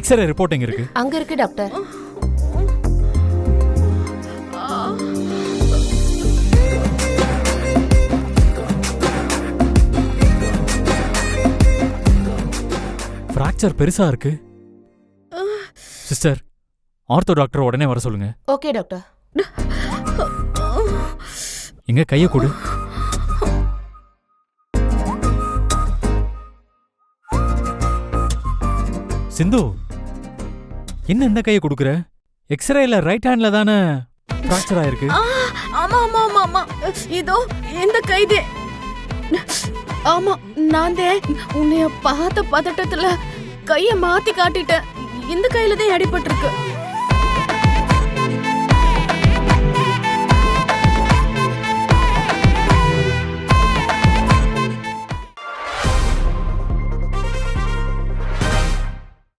X ray report எங்க இருக்கு? அங்க இருக்கு டாக்டர் ஃப்ராக்சர் பெருசா இருக்கு. சிஸ்டர் ஆர்த்தோ டாக்டர் உடனே வர சொல்லுங்க. ஓகே டாக்டர் எங்க கையை கொடு. சிந்து என்ன இந்த கையை கொடுக்குற? எக்ஸ்ரேல ரைட் ஹேண்ட்ல தானே ஃப்ராக்சர் ஆயிருக்கு. ஆ, ஆமா ஆமா ஆமா ஆமா. இதோ இந்த கைதே. ஆமா நான் தான் உன்னைய பார்த்த பதட்டத்துல கைய மாத்தி காட்டிட்டேன். இந்த கையில தான் அடிபட்டிருக்கு.